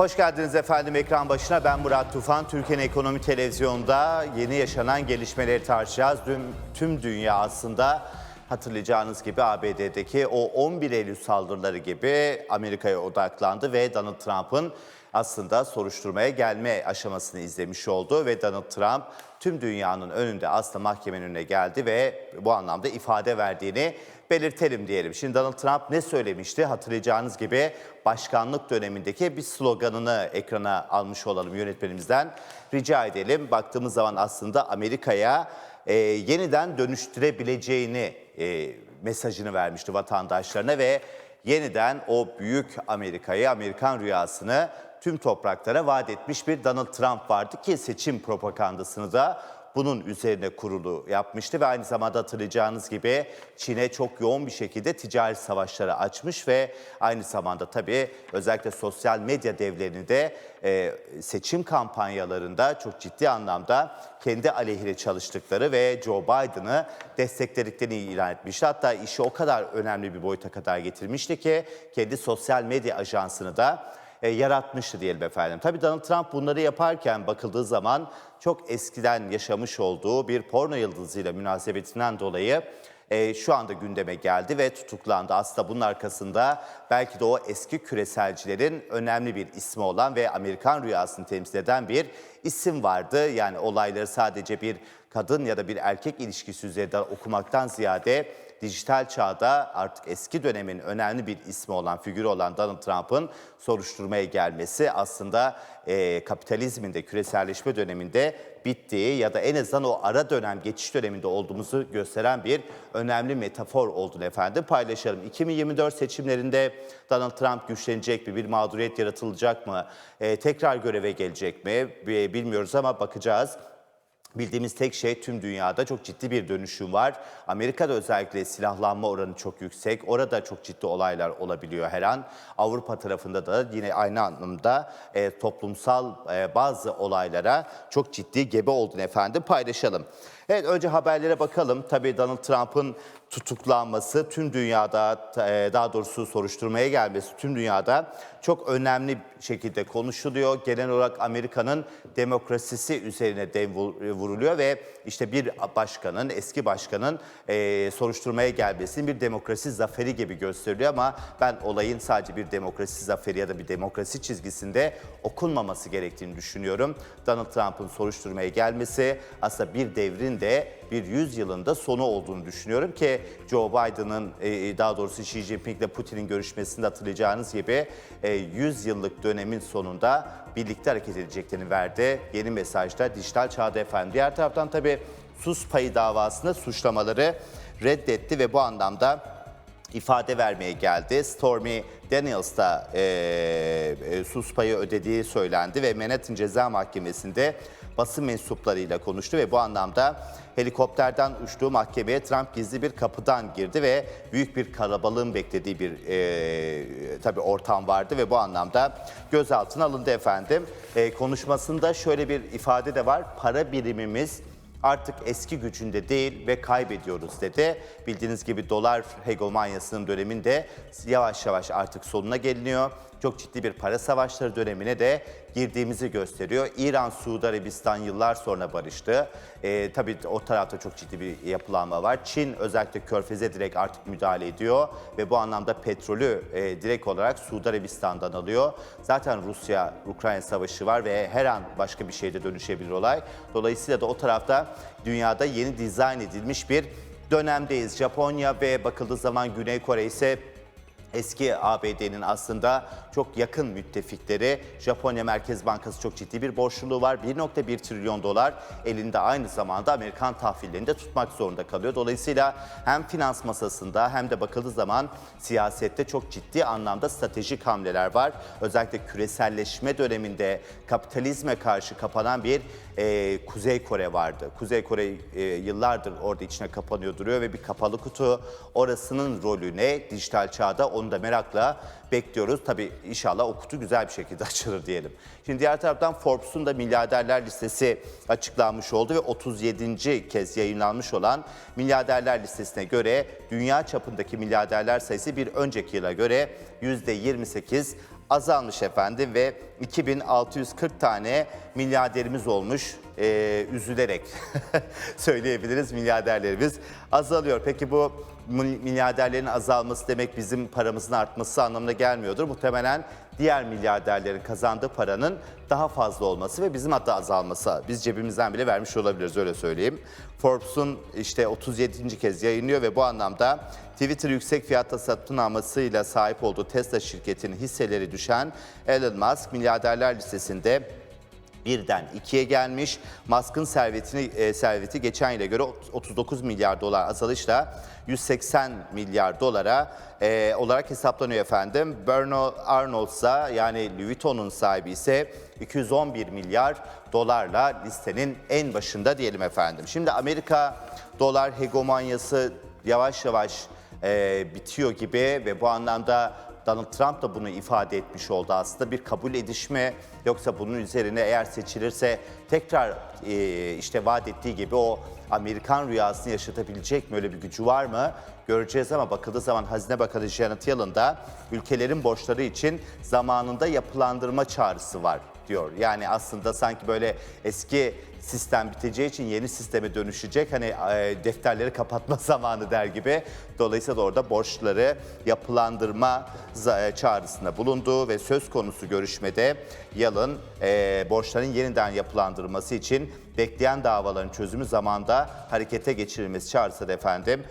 Hoş geldiniz efendim ekran başına. Ben Murat Tufan. Türkiye'nin Ekonomi Televizyonu'nda yeni yaşanan gelişmeleri tartışacağız. Dün tüm dünya aslında hatırlayacağınız gibi ABD'deki o 11 Eylül saldırıları gibi Amerika'ya odaklandı ve Donald Trump'ın aslında soruşturmaya gelme aşamasını izlemiş oldu ve Donald Trump tüm dünyanın önünde aslında mahkemenin önüne geldi ve bu anlamda ifade verdiğini belirtelim diyelim. Şimdi Donald Trump ne söylemişti? Hatırlayacağınız gibi başkanlık dönemindeki bir sloganını ekrana almış olalım yönetmenimizden. Rica edelim. Baktığımız zaman aslında Amerika'ya e, yeniden dönüştürebileceğini e, mesajını vermişti vatandaşlarına ve yeniden o büyük Amerika'yı, Amerikan rüyasını tüm topraklara vaat etmiş bir Donald Trump vardı ki seçim propagandasını da bunun üzerine kurulu yapmıştı ve aynı zamanda hatırlayacağınız gibi Çin'e çok yoğun bir şekilde ticari savaşları açmış ve aynı zamanda tabii özellikle sosyal medya devlerini de e, seçim kampanyalarında çok ciddi anlamda kendi aleyhine çalıştıkları ve Joe Biden'ı desteklediklerini ilan etmişti. Hatta işi o kadar önemli bir boyuta kadar getirmişti ki kendi sosyal medya ajansını da e, yaratmıştı diyelim efendim. Tabii Donald Trump bunları yaparken bakıldığı zaman çok eskiden yaşamış olduğu bir porno yıldızıyla münasebetinden dolayı e, şu anda gündeme geldi ve tutuklandı. Aslında bunun arkasında belki de o eski küreselcilerin önemli bir ismi olan ve Amerikan rüyasını temsil eden bir isim vardı. Yani olayları sadece bir kadın ya da bir erkek ilişkisi üzerinden okumaktan ziyade dijital çağda artık eski dönemin önemli bir ismi olan, figürü olan Donald Trump'ın soruşturmaya gelmesi aslında e, kapitalizmin de küreselleşme döneminde bittiği ya da en azından o ara dönem, geçiş döneminde olduğumuzu gösteren bir önemli metafor olduğunu efendim paylaşalım. 2024 seçimlerinde Donald Trump güçlenecek mi, bir mağduriyet yaratılacak mı, e, tekrar göreve gelecek mi E, bilmiyoruz ama bakacağız. Bildiğimiz tek şey tüm dünyada çok ciddi bir dönüşüm var. Amerika'da özellikle silahlanma oranı çok yüksek. Orada çok ciddi olaylar olabiliyor her an. Avrupa tarafında da yine aynı anlamda e, toplumsal e, bazı olaylara çok ciddi gebe olduğunu efendim paylaşalım. Evet önce haberlere bakalım. Tabii Donald Trump'ın tutuklanması tüm dünyada e, daha doğrusu soruşturmaya gelmesi tüm dünyada çok önemli şekilde konuşuluyor. Genel olarak Amerika'nın demokrasisi üzerine dem vuruluyor ve işte bir başkanın, eski başkanın e, soruşturmaya gelmesinin bir demokrasi zaferi gibi gösteriliyor ama ben olayın sadece bir demokrasi zaferi ya da bir demokrasi çizgisinde okunmaması gerektiğini düşünüyorum. Donald Trump'ın soruşturmaya gelmesi aslında bir devrin de bir yüzyılında sonu olduğunu düşünüyorum ki Joe Biden'ın e, daha doğrusu Xi Jinping ile Putin'in görüşmesinde hatırlayacağınız gibi e, 100 yıllık dönemin sonunda birlikte hareket edeceklerini verdi. Yeni mesajda dijital çağda efendim. Diğer taraftan tabii sus payı davasında suçlamaları reddetti ve bu anlamda ifade vermeye geldi. Stormy Daniels da e, e, sus payı ödediği söylendi ve Manhattan Ceza Mahkemesi'nde basın mensuplarıyla konuştu ve bu anlamda helikopterden uçtuğu mahkemeye Trump gizli bir kapıdan girdi ve büyük bir kalabalığın beklediği bir e, tabii ortam vardı ve bu anlamda gözaltına alındı efendim. E, konuşmasında şöyle bir ifade de var. Para birimimiz artık eski gücünde değil ve kaybediyoruz dedi. Bildiğiniz gibi dolar hegemonyasının döneminde yavaş yavaş artık sonuna geliniyor. Çok ciddi bir para savaşları dönemine de girdiğimizi gösteriyor. İran, Suudi Arabistan yıllar sonra barıştı. Ee, tabii o tarafta çok ciddi bir yapılanma var. Çin özellikle Körfez'e direkt artık müdahale ediyor ve bu anlamda petrolü e, direkt olarak Suudi Arabistan'dan alıyor. Zaten Rusya-Ukrayna savaşı var ve her an başka bir şeyde dönüşebilir olay. Dolayısıyla da o tarafta dünyada yeni dizayn edilmiş bir dönemdeyiz. Japonya ve bakıldığı zaman Güney Kore ise eski ABD'nin aslında çok yakın müttefikleri. Japonya Merkez Bankası çok ciddi bir borçluluğu var. 1.1 trilyon dolar elinde aynı zamanda Amerikan tahvillerini de tutmak zorunda kalıyor. Dolayısıyla hem finans masasında hem de bakıldığı zaman siyasette çok ciddi anlamda stratejik hamleler var. Özellikle küreselleşme döneminde kapitalizme karşı kapanan bir e, Kuzey Kore vardı. Kuzey Kore e, yıllardır orada içine kapanıyor duruyor ve bir kapalı kutu orasının rolü ne? Dijital çağda Onu da merakla bekliyoruz. Tabii inşallah o kutu güzel bir şekilde açılır diyelim. Şimdi diğer taraftan Forbes'un da milyarderler listesi açıklanmış oldu ve 37. kez yayınlanmış olan milyarderler listesine göre dünya çapındaki milyarderler sayısı bir önceki yıla göre %28 azalmış efendim ve 2640 tane milyarderimiz olmuş. Ee, üzülerek söyleyebiliriz milyarderlerimiz azalıyor. Peki bu milyarderlerin azalması demek bizim paramızın artması anlamına gelmiyordur. Muhtemelen diğer milyarderlerin kazandığı paranın daha fazla olması ve bizim hatta azalması. Biz cebimizden bile vermiş olabiliriz öyle söyleyeyim. Forbes'un işte 37. kez yayınlıyor ve bu anlamda Twitter yüksek fiyatta satın almasıyla sahip olduğu Tesla şirketinin hisseleri düşen Elon Musk milyarderler listesinde birden ikiye gelmiş. Musk'ın servetini e, serveti geçen yıla göre 39 milyar dolar azalışla 180 milyar dolara e, olarak hesaplanıyor efendim. Bernard Arnold ise yani Louis Vuitton'un sahibi ise 211 milyar dolarla listenin en başında diyelim efendim. Şimdi Amerika dolar hegemonyası yavaş yavaş e, bitiyor gibi ve bu anlamda Donald Trump da bunu ifade etmiş oldu aslında. Bir kabul edişme yoksa bunun üzerine eğer seçilirse tekrar e, işte vaat ettiği gibi o Amerikan rüyasını yaşatabilecek mi öyle bir gücü var mı? Göreceğiz ama bakıldığı zaman Hazine Bakanı Janet Yellen da ülkelerin borçları için zamanında yapılandırma çağrısı var diyor. Yani aslında sanki böyle eski sistem biteceği için yeni sisteme dönüşecek. Hani e, defterleri kapatma zamanı der gibi. Dolayısıyla da orada borçları yapılandırma e, çağrısında bulundu ve söz konusu görüşmede Yalın e, borçların yeniden yapılandırılması için bekleyen davaların çözümü zamanda harekete geçirilmesi çağrısı da efendim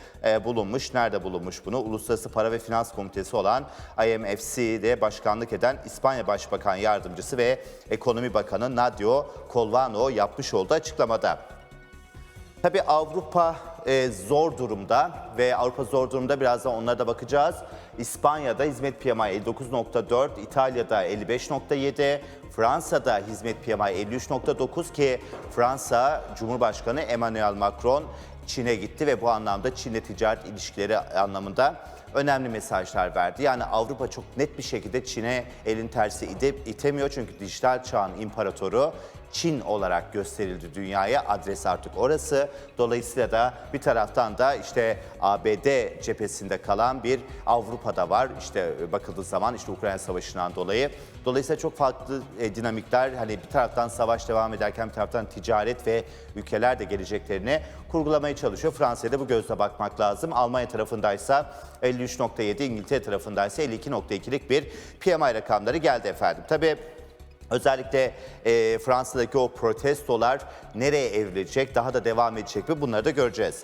bulunmuş. Nerede bulunmuş bunu? Uluslararası Para ve Finans Komitesi olan IMFC'de başkanlık eden İspanya Başbakan Yardımcısı ve Ekonomi Bakanı Nadio Colvano yapmış olduğu açıklamada. Tabii Avrupa e, zor durumda ve Avrupa zor durumda birazdan onlara da bakacağız. İspanya'da hizmet PMI 59.4, İtalya'da 55.7, Fransa'da hizmet PMI 53.9 ki Fransa Cumhurbaşkanı Emmanuel Macron Çin'e gitti ve bu anlamda Çin'le ticaret ilişkileri anlamında önemli mesajlar verdi. Yani Avrupa çok net bir şekilde Çin'e elin tersi itemiyor çünkü dijital çağın imparatoru Çin olarak gösterildi dünyaya. Adres artık orası. Dolayısıyla da bir taraftan da işte ABD cephesinde kalan bir Avrupa'da var. İşte bakıldığı zaman işte Ukrayna Savaşı'ndan dolayı. Dolayısıyla çok farklı e, dinamikler hani bir taraftan savaş devam ederken bir taraftan ticaret ve ülkeler de geleceklerini kurgulamaya çalışıyor. Fransa'ya da bu gözle bakmak lazım. Almanya tarafındaysa 53.7, İngiltere tarafındaysa 52.2'lik bir PMI rakamları geldi efendim. Tabii Özellikle e, Fransa'daki o protestolar nereye evrilecek, daha da devam edecek mi bunları da göreceğiz.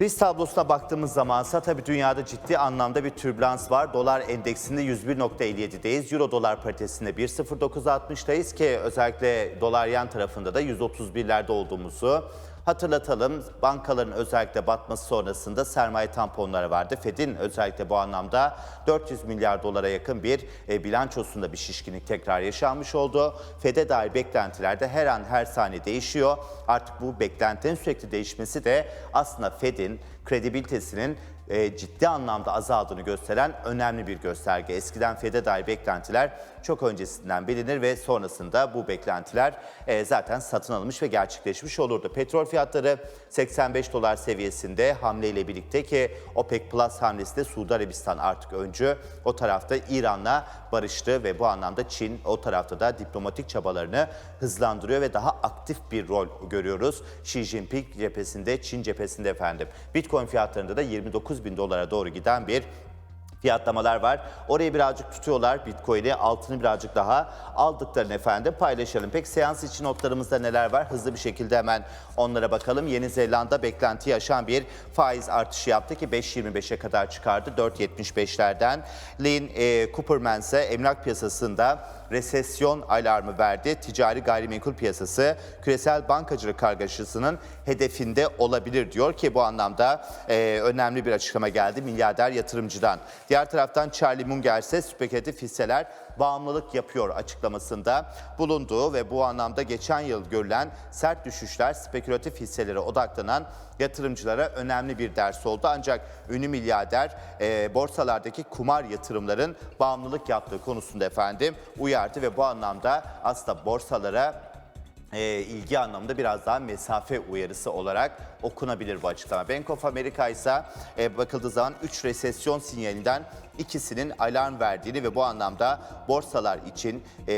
Risk tablosuna baktığımız zamansa tabii dünyada ciddi anlamda bir türbülans var. Dolar endeksinde 101.57'deyiz. Euro dolar paritesinde 1.0960'dayız ki özellikle dolar yan tarafında da 131'lerde olduğumuzu hatırlatalım. Bankaların özellikle batması sonrasında sermaye tamponları vardı. Fed'in özellikle bu anlamda 400 milyar dolara yakın bir e, bilançosunda bir şişkinlik tekrar yaşanmış oldu. Fed'e dair beklentilerde her an her saniye değişiyor. Artık bu beklentinin sürekli değişmesi de aslında Fed'in kredibilitesinin e, ciddi anlamda azaldığını gösteren önemli bir gösterge. Eskiden FED'e dair beklentiler çok öncesinden bilinir ve sonrasında bu beklentiler e, zaten satın alınmış ve gerçekleşmiş olurdu. Petrol fiyatları 85 dolar seviyesinde hamleyle birlikte ki OPEC Plus hamlesi de Suudi Arabistan artık öncü. O tarafta İran'la barıştı ve bu anlamda Çin o tarafta da diplomatik çabalarını hızlandırıyor ve daha aktif bir rol görüyoruz. Xi Jinping cephesinde, Çin cephesinde efendim. Bitcoin fiyatlarında da 29 bin dolara doğru giden bir fiyatlamalar var. Orayı birazcık tutuyorlar Bitcoin'i, altını birazcık daha aldıklarını efendim paylaşalım. Peki seans için notlarımızda neler var? Hızlı bir şekilde hemen onlara bakalım. Yeni Zelanda beklenti yaşan bir faiz artışı yaptı ki 5.25'e kadar çıkardı 4.75'lerden. Lynn e, Cooperman ise emlak piyasasında resesyon alarmı verdi. Ticari gayrimenkul piyasası küresel bankacılık kargaşasının hedefinde olabilir diyor ki bu anlamda e, önemli bir açıklama geldi milyarder yatırımcıdan. Diğer taraftan Charlie Munger ise spekülatif hisseler bağımlılık yapıyor açıklamasında bulunduğu ve bu anlamda geçen yıl görülen sert düşüşler spekülatif hisselere odaklanan yatırımcılara önemli bir ders oldu. Ancak ünlü milyarder e, borsalardaki kumar yatırımların bağımlılık yaptığı konusunda efendim uyardı ve bu anlamda aslında borsalara e, ilgi anlamında biraz daha mesafe uyarısı olarak okunabilir bu açıklama. Bank of America ise e, bakıldığı zaman 3 resesyon sinyalinden ikisinin alarm verdiğini ve bu anlamda borsalar için e,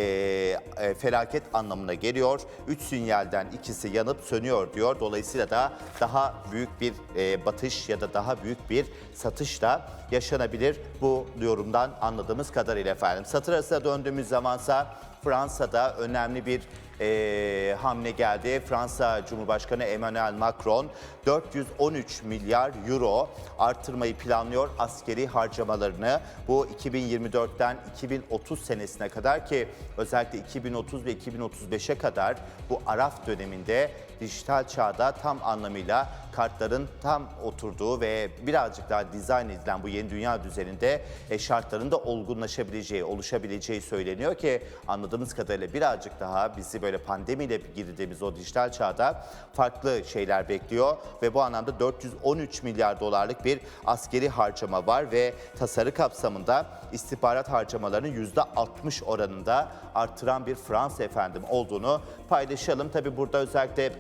e, felaket anlamına geliyor. 3 sinyalden ikisi yanıp sönüyor diyor. Dolayısıyla da daha büyük bir e, batış ya da daha büyük bir satış da yaşanabilir bu yorumdan anladığımız kadarıyla efendim. Satır arasına döndüğümüz zamansa Fransa'da önemli bir e, hamle geldi. Fransa Cumhurbaşkanı Emmanuel Macron 413 milyar euro artırmayı planlıyor askeri harcamalarını. Bu 2024'ten 2030 senesine kadar ki özellikle 2030 ve 2035'e kadar bu araf döneminde dijital çağda tam anlamıyla kartların tam oturduğu ve birazcık daha dizayn edilen bu yeni dünya düzeninde e, şartların da olgunlaşabileceği, oluşabileceği söyleniyor ki anladığımız kadarıyla birazcık daha bizi böyle pandemiyle girdiğimiz o dijital çağda farklı şeyler bekliyor ve bu anlamda 413 milyar dolarlık bir askeri harcama var ve tasarı kapsamında istihbarat harcamalarının %60 oranında artıran bir Fransa efendim olduğunu paylaşalım. Tabi burada özellikle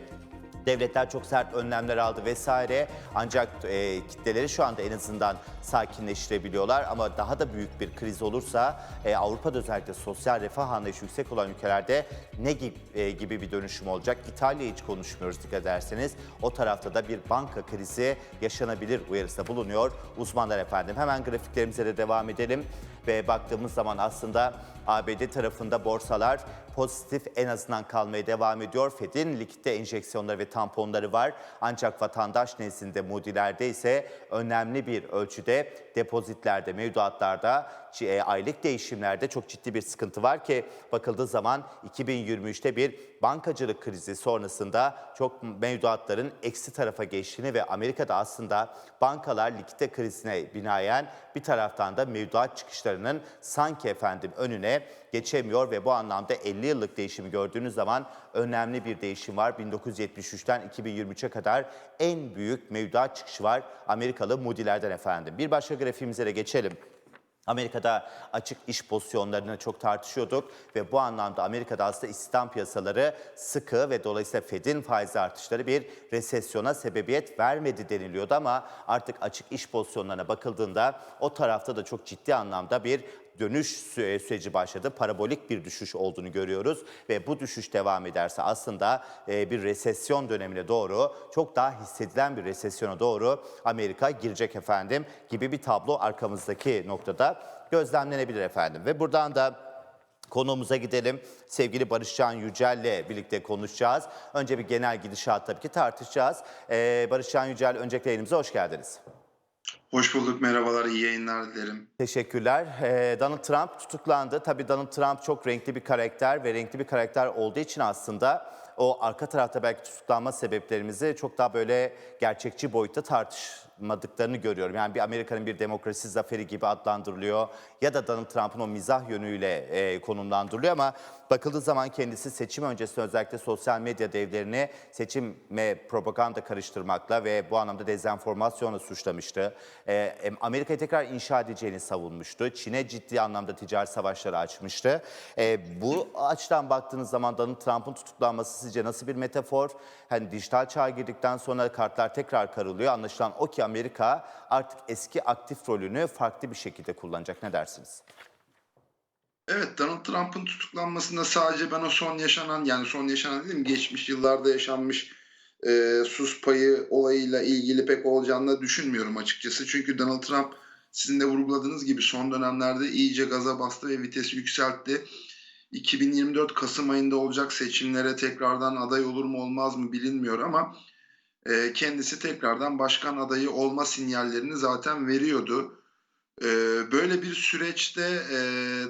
Devletler çok sert önlemler aldı vesaire ancak e, kitleleri şu anda en azından sakinleştirebiliyorlar ama daha da büyük bir kriz olursa e, Avrupa'da özellikle sosyal refah anlayışı yüksek olan ülkelerde ne gibi, e, gibi bir dönüşüm olacak? İtalya hiç konuşmuyoruz dikkat ederseniz. O tarafta da bir banka krizi yaşanabilir uyarısında bulunuyor uzmanlar efendim. Hemen grafiklerimize de devam edelim ve baktığımız zaman aslında ABD tarafında borsalar pozitif en azından kalmaya devam ediyor. Fed'in likitte enjeksiyonları ve tamponları var. Ancak vatandaş nezdinde Moody'lerde ise önemli bir ölçüde depozitlerde, mevduatlarda, aylık değişimlerde çok ciddi bir sıkıntı var ki bakıldığı zaman 2023'te bir bankacılık krizi sonrasında çok mevduatların eksi tarafa geçtiğini ve Amerika'da aslında bankalar likitte krizine binaen bir taraftan da mevduat çıkışlarının sanki efendim önüne geçemiyor ve bu anlamda 50 yıllık değişimi gördüğünüz zaman önemli bir değişim var. 1973'ten 2023'e kadar en büyük mevduat çıkışı var Amerikalı Moody'lerden efendim. Bir başka grafiğimize de geçelim. Amerika'da açık iş pozisyonlarını çok tartışıyorduk ve bu anlamda Amerika'da aslında istihdam piyasaları sıkı ve dolayısıyla Fed'in faiz artışları bir resesyona sebebiyet vermedi deniliyordu ama artık açık iş pozisyonlarına bakıldığında o tarafta da çok ciddi anlamda bir dönüş sü- süreci başladı. Parabolik bir düşüş olduğunu görüyoruz ve bu düşüş devam ederse aslında e, bir resesyon dönemine doğru çok daha hissedilen bir resesyona doğru Amerika girecek efendim gibi bir tablo arkamızdaki noktada gözlemlenebilir efendim. Ve buradan da Konuğumuza gidelim. Sevgili Barışcan Yücel'le birlikte konuşacağız. Önce bir genel gidişat tabii ki tartışacağız. Ee, Barışcan Yücel, öncelikle yayınımıza hoş geldiniz. Hoş bulduk, merhabalar, iyi yayınlar dilerim. Teşekkürler. Ee, Donald Trump tutuklandı. Tabii Donald Trump çok renkli bir karakter ve renkli bir karakter olduğu için aslında o arka tarafta belki tutuklanma sebeplerimizi çok daha böyle gerçekçi boyutta tartışmadıklarını görüyorum. Yani bir Amerika'nın bir demokrasi zaferi gibi adlandırılıyor ya da Donald Trump'ın o mizah yönüyle e, konumlandırılıyor ama bakıldığı zaman kendisi seçim öncesinde özellikle sosyal medya devlerini seçime propaganda karıştırmakla ve bu anlamda dezenformasyonla suçlamıştı. E, Amerika'yı tekrar inşa edeceğini savunmuştu. Çin'e ciddi anlamda ticaret savaşları açmıştı. E, bu açıdan baktığınız zaman Donald Trump'ın tutuklanması sizce nasıl bir metafor? Hani dijital çağa girdikten sonra kartlar tekrar karılıyor. Anlaşılan o ki Amerika artık eski aktif rolünü farklı bir şekilde kullanacak. Ne dersiniz? Evet, Donald Trump'ın tutuklanmasında sadece ben o son yaşanan, yani son yaşanan dedim, geçmiş yıllarda yaşanmış e, sus payı olayıyla ilgili pek olacağını düşünmüyorum açıkçası. Çünkü Donald Trump sizin de vurguladığınız gibi son dönemlerde iyice gaza bastı ve vitesi yükseltti. 2024 Kasım ayında olacak seçimlere tekrardan aday olur mu olmaz mı bilinmiyor ama e, kendisi tekrardan başkan adayı olma sinyallerini zaten veriyordu. E, böyle bir süreçte e,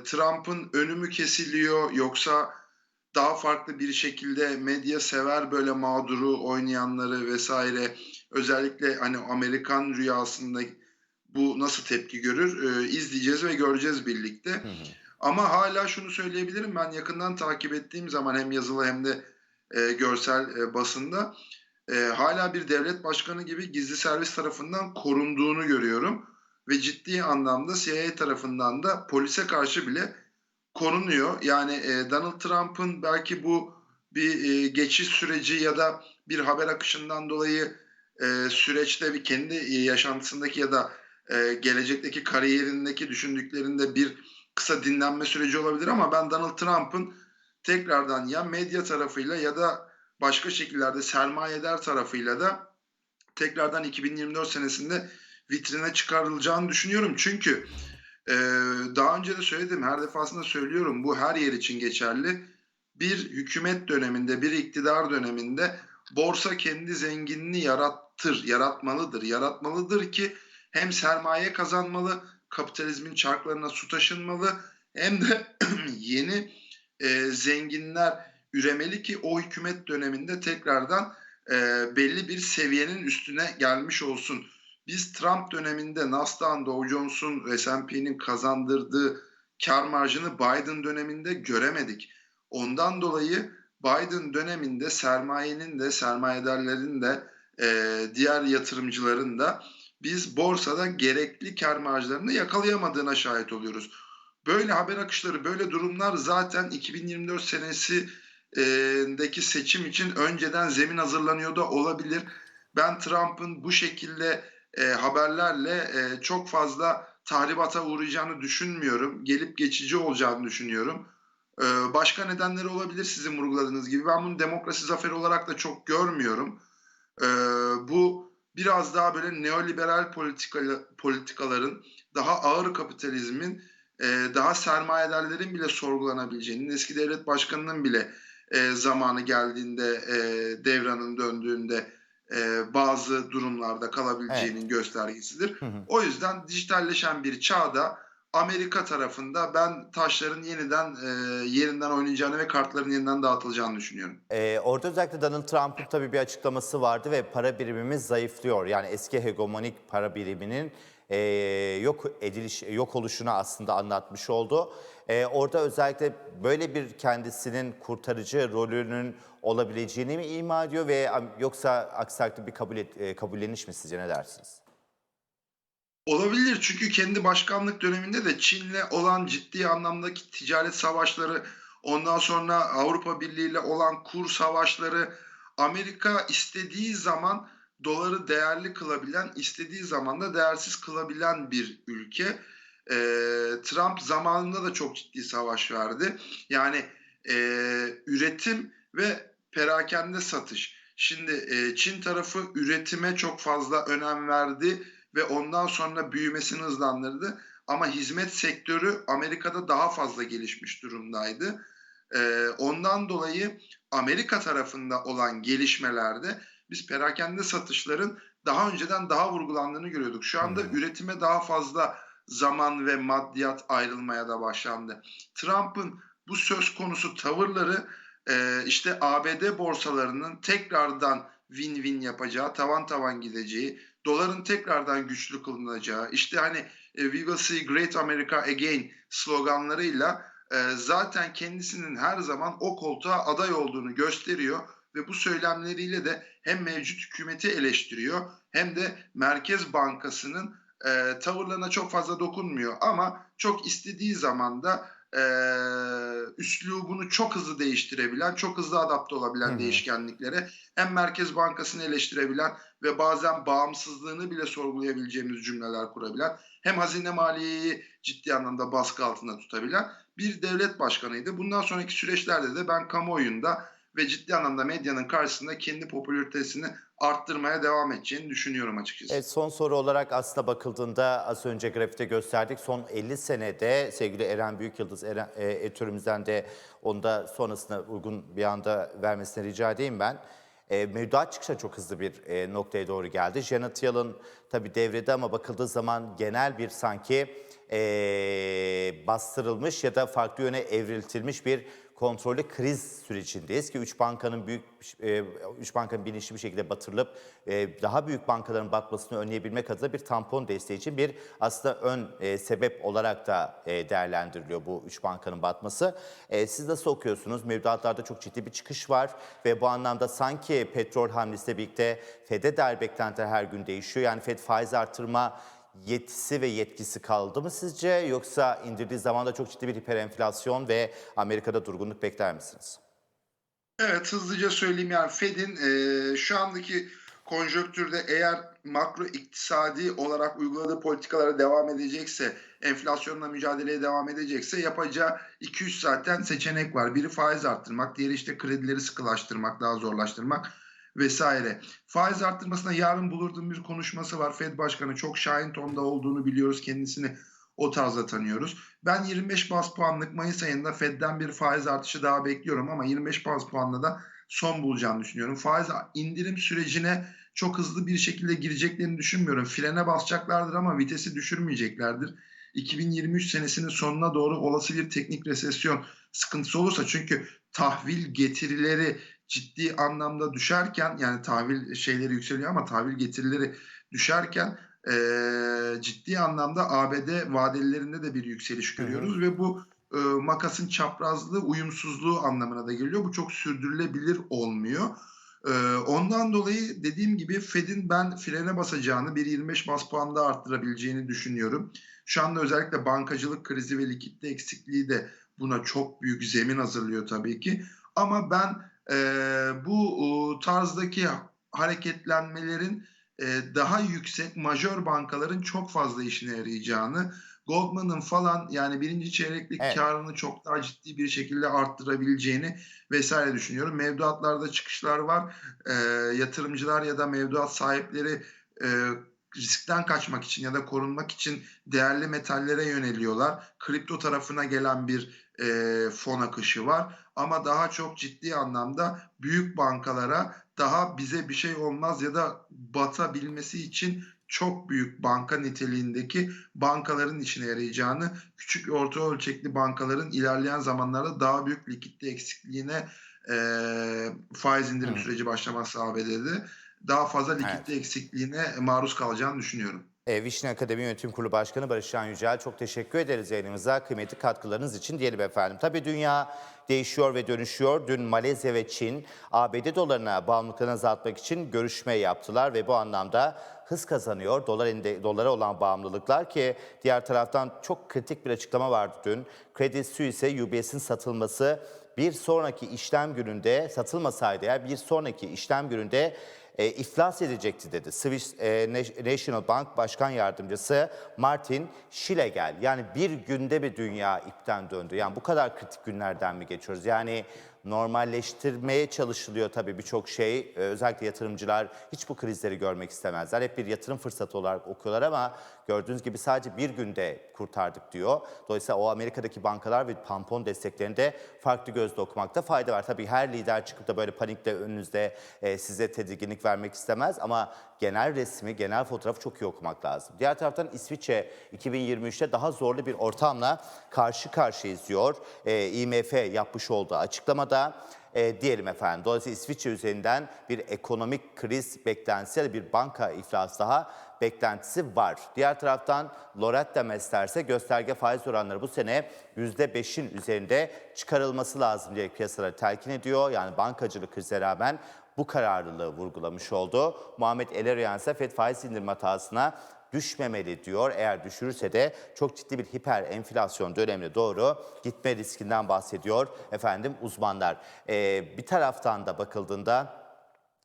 Trump'ın önü mü kesiliyor yoksa daha farklı bir şekilde medya sever böyle mağduru oynayanları vesaire özellikle hani Amerikan rüyasında bu nasıl tepki görür e, izleyeceğiz ve göreceğiz birlikte. Ama hala şunu söyleyebilirim ben yakından takip ettiğim zaman hem yazılı hem de e, görsel e, basında e, hala bir devlet başkanı gibi gizli servis tarafından korunduğunu görüyorum ve ciddi anlamda CIA tarafından da polise karşı bile korunuyor. Yani e, Donald Trump'ın belki bu bir e, geçiş süreci ya da bir haber akışından dolayı e, süreçte bir kendi yaşantısındaki ya da e, gelecekteki kariyerindeki düşündüklerinde bir kısa dinlenme süreci olabilir ama ben Donald Trump'ın tekrardan ya medya tarafıyla ya da başka şekillerde sermayedar tarafıyla da tekrardan 2024 senesinde vitrine çıkarılacağını düşünüyorum. Çünkü e, daha önce de söyledim, her defasında söylüyorum bu her yer için geçerli. Bir hükümet döneminde, bir iktidar döneminde borsa kendi zenginliğini yarattır, yaratmalıdır. Yaratmalıdır ki hem sermaye kazanmalı, kapitalizmin çarklarına su taşınmalı hem de yeni e, zenginler üremeli ki o hükümet döneminde tekrardan e, belli bir seviyenin üstüne gelmiş olsun. Biz Trump döneminde Nasdaq'ın, Dow Jones'un, S&P'nin kazandırdığı kar marjını Biden döneminde göremedik. Ondan dolayı Biden döneminde sermayenin de sermayedarların da e, diğer yatırımcıların da biz borsada gerekli kar marjlarını yakalayamadığına şahit oluyoruz. Böyle haber akışları, böyle durumlar zaten 2024 senesindeki seçim için önceden zemin hazırlanıyor da olabilir. Ben Trump'ın bu şekilde e, haberlerle e, çok fazla tahribata uğrayacağını düşünmüyorum. Gelip geçici olacağını düşünüyorum. E, başka nedenleri olabilir sizin vurguladığınız gibi. Ben bunu demokrasi zaferi olarak da çok görmüyorum. E, bu biraz daha böyle neoliberal politikala, politikaların, daha ağır kapitalizmin, e, daha sermayedarların bile sorgulanabileceğinin, eski devlet başkanının bile e, zamanı geldiğinde, e, devranın döndüğünde e, bazı durumlarda kalabileceğinin göstergesidir. Hı hı. O yüzden dijitalleşen bir çağda Amerika tarafında ben taşların yeniden e, yerinden oynayacağını ve kartların yeniden dağıtılacağını düşünüyorum. Ee, orada özellikle Donald Trump'ın tabii bir açıklaması vardı ve para birimimiz zayıflıyor. Yani eski hegemonik para biriminin ee, yok ediliş, yok oluşunu aslında anlatmış oldu. Ee, orada özellikle böyle bir kendisinin kurtarıcı rolünün olabileceğini mi ima ediyor ve yoksa aksi bir kabul et, e, kabulleniş mi sizce ne dersiniz? Olabilir çünkü kendi başkanlık döneminde de Çin'le olan ciddi anlamdaki ticaret savaşları, ondan sonra Avrupa Birliği ile olan kur savaşları, Amerika istediği zaman doları değerli kılabilen, istediği zaman da değersiz kılabilen bir ülke. Ee, Trump zamanında da çok ciddi savaş verdi. Yani e, üretim ve perakende satış. Şimdi e, Çin tarafı üretime çok fazla önem verdi ve ondan sonra büyümesini hızlandırdı. Ama hizmet sektörü Amerika'da daha fazla gelişmiş durumdaydı. Ee, ondan dolayı Amerika tarafında olan gelişmelerde biz perakende satışların daha önceden daha vurgulandığını görüyorduk. Şu anda Hmm. üretime daha fazla zaman ve maddiyat ayrılmaya da başlandı. Trump'ın bu söz konusu tavırları e, işte ABD borsalarının tekrardan win-win yapacağı, tavan tavan gideceği, doların tekrardan güçlü kılınacağı, işte hani e, We will see great America again sloganlarıyla e, zaten kendisinin her zaman o koltuğa aday olduğunu gösteriyor ve bu söylemleriyle de hem mevcut hükümeti eleştiriyor hem de Merkez Bankası'nın e, tavırlarına çok fazla dokunmuyor ama çok istediği zaman da e, üslubunu çok hızlı değiştirebilen, çok hızlı adapte olabilen Hı hı. değişkenliklere hem Merkez Bankası'nı eleştirebilen ve bazen bağımsızlığını bile sorgulayabileceğimiz cümleler kurabilen hem hazine maliyeyi ciddi anlamda baskı altında tutabilen bir devlet başkanıydı. Bundan sonraki süreçlerde de ben kamuoyunda ve ciddi anlamda medyanın karşısında kendi popülaritesini arttırmaya devam edeceğini düşünüyorum açıkçası. Evet, son soru olarak aslında bakıldığında az önce grafikte gösterdik. Son 50 senede sevgili Eren Büyükyıldız Eren, e, editörümüzden de onda sonrasında uygun bir anda vermesini rica edeyim ben. E, mevduat çıkışı çok hızlı bir e, noktaya doğru geldi. Janet Yellen tabii devrede ama bakıldığı zaman genel bir sanki e, bastırılmış ya da farklı yöne evriltilmiş bir kontrollü kriz sürecindeyiz ki üç bankanın büyük e, üç bankanın bilinçli bir şekilde batırılıp daha büyük bankaların batmasını önleyebilmek adına bir tampon desteği için bir aslında ön sebep olarak da değerlendiriliyor bu üç bankanın batması. Siz nasıl okuyorsunuz? Mevduatlarda çok ciddi bir çıkış var ve bu anlamda sanki petrol hamlesiyle birlikte FED'e dair beklentiler her gün değişiyor. Yani FED faiz artırma yetisi ve yetkisi kaldı mı sizce yoksa indirdiği zaman da çok ciddi bir hiperenflasyon ve Amerika'da durgunluk bekler misiniz? Evet hızlıca söyleyeyim yani Fed'in eee, şu andaki konjonktürde eğer makro iktisadi olarak uyguladığı politikalara devam edecekse, enflasyonla mücadeleye devam edecekse yapacağı 2-3 zaten seçenek var. Biri faiz arttırmak, diğeri işte kredileri sıkılaştırmak, daha zorlaştırmak vesaire. Faiz arttırmasına yarın bulurduğum bir konuşması var. Fed Başkanı çok şahin tonda olduğunu biliyoruz. Kendisini o tarzda tanıyoruz. Ben 25 bas puanlık Mayıs ayında Fed'den bir faiz artışı daha bekliyorum ama 25 bas puanla da son bulacağını düşünüyorum. Faiz indirim sürecine çok hızlı bir şekilde gireceklerini düşünmüyorum. Frene basacaklardır ama vitesi düşürmeyeceklerdir. 2023 senesinin sonuna doğru olası bir teknik resesyon sıkıntısı olursa çünkü tahvil getirileri ciddi anlamda düşerken yani tahvil şeyleri yükseliyor ama tahvil getirileri düşerken eee, ciddi anlamda ABD vadelilerinde de bir yükseliş görüyoruz ve bu e, makasın çaprazlığı, uyumsuzluğu anlamına da geliyor. Bu çok sürdürülebilir olmuyor. E, ondan dolayı dediğim gibi Fed'in ben frene basacağını, bir 25 bas puan daha arttırabileceğini düşünüyorum. Şu anda özellikle bankacılık krizi ve likitte eksikliği de buna çok büyük zemin hazırlıyor tabii ki. Ama ben e, bu e, tarzdaki hareketlenmelerin e, daha yüksek majör bankaların çok fazla işine yarayacağını, Goldman'ın falan yani birinci çeyreklik Evet. karını çok daha ciddi bir şekilde arttırabileceğini vesaire düşünüyorum. Mevduatlarda çıkışlar var. E, yatırımcılar ya da mevduat sahipleri e, riskten kaçmak için ya da korunmak için değerli metallere yöneliyorlar. Kripto tarafına gelen bir e, fon akışı var. Ama daha çok ciddi anlamda büyük bankalara daha bize bir şey olmaz ya da batabilmesi için çok büyük banka niteliğindeki bankaların işine yarayacağını, küçük orta ölçekli bankaların ilerleyen zamanlarda daha büyük likitte eksikliğine e, faiz indirim Hı. süreci başlaması ABD'de daha fazla likitte eksikliğine maruz kalacağını düşünüyorum. E, Vişne Akademi Yönetim Kurulu Başkanı Barış Can Yücel çok teşekkür ederiz yayınımıza kıymetli katkılarınız için diyelim efendim. Tabii dünya değişiyor ve dönüşüyor. Dün Malezya ve Çin ABD dolarına bağımlılıklarını azaltmak için görüşme yaptılar ve bu anlamda hız kazanıyor. Dolar inde, dolara olan bağımlılıklar ki diğer taraftan çok kritik bir açıklama vardı dün. Credit Suisse UBS'in satılması bir sonraki işlem gününde satılmasaydı eğer bir sonraki işlem gününde e, iflas edecekti dedi. Swiss e, National Bank Başkan Yardımcısı Martin Schlegel. Yani bir günde bir dünya ipten döndü. Yani bu kadar kritik günlerden mi geçiyoruz? Yani normalleştirmeye çalışılıyor tabii birçok şey. Ee, özellikle yatırımcılar hiç bu krizleri görmek istemezler. Hep bir yatırım fırsatı olarak okuyorlar ama gördüğünüz gibi sadece bir günde kurtardık diyor. Dolayısıyla o Amerika'daki bankalar ve tampon desteklerinde farklı gözle okumakta fayda var. Tabii her lider çıkıp da böyle panikle önünüzde e, size tedirginlik vermek istemez ama genel resmi, genel fotoğrafı çok iyi okumak lazım. Diğer taraftan İsviçre 2023'te daha zorlu bir ortamla karşı karşıyayız diyor. E, IMF yapmış olduğu açıklamada e, diyelim efendim. Dolayısıyla İsviçre üzerinden bir ekonomik kriz beklentisi ya da bir banka iflası daha beklentisi var. Diğer taraftan Loretta Mester ise gösterge faiz oranları bu sene %5'in üzerinde çıkarılması lazım diye piyasaları telkin ediyor. Yani bankacılık krize rağmen bu kararlılığı vurgulamış oldu. Muhammed Eleriyan ise FED faiz indirme hatasına düşmemeli diyor. Eğer düşürürse de çok ciddi bir hiper enflasyon dönemine doğru gitme riskinden bahsediyor efendim uzmanlar. Ee, bir taraftan da bakıldığında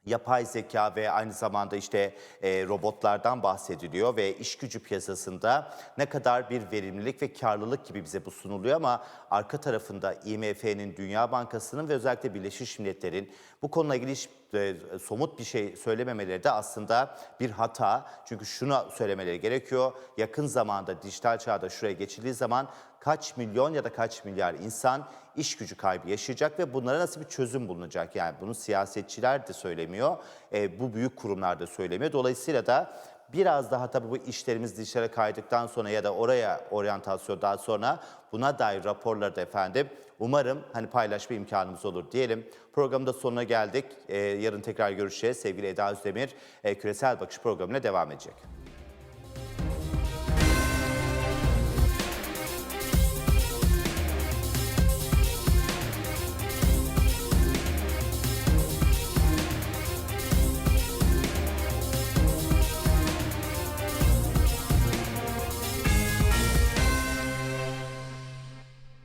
yapay zeka ve aynı zamanda işte e, robotlardan bahsediliyor ve iş gücü piyasasında ne kadar bir verimlilik ve karlılık gibi bize bu sunuluyor ama arka tarafında IMF'nin, Dünya Bankası'nın ve özellikle Birleşmiş Milletler'in bu konuyla ilgili e, somut bir şey söylememeleri de aslında bir hata. Çünkü şunu söylemeleri gerekiyor. Yakın zamanda dijital çağda şuraya geçildiği zaman kaç milyon ya da kaç milyar insan iş gücü kaybı yaşayacak ve bunlara nasıl bir çözüm bulunacak? Yani bunu siyasetçiler de söylemiyor, e, bu büyük kurumlar da söylemiyor. Dolayısıyla da biraz daha tabii bu işlerimiz dijitale kaydıktan sonra ya da oraya oryantasyon daha sonra buna dair raporları da efendim umarım hani paylaşma imkanımız olur diyelim. Programın da sonuna geldik. E, yarın tekrar görüşeceğiz. Sevgili Eda Özdemir e, Küresel Bakış programına devam edecek.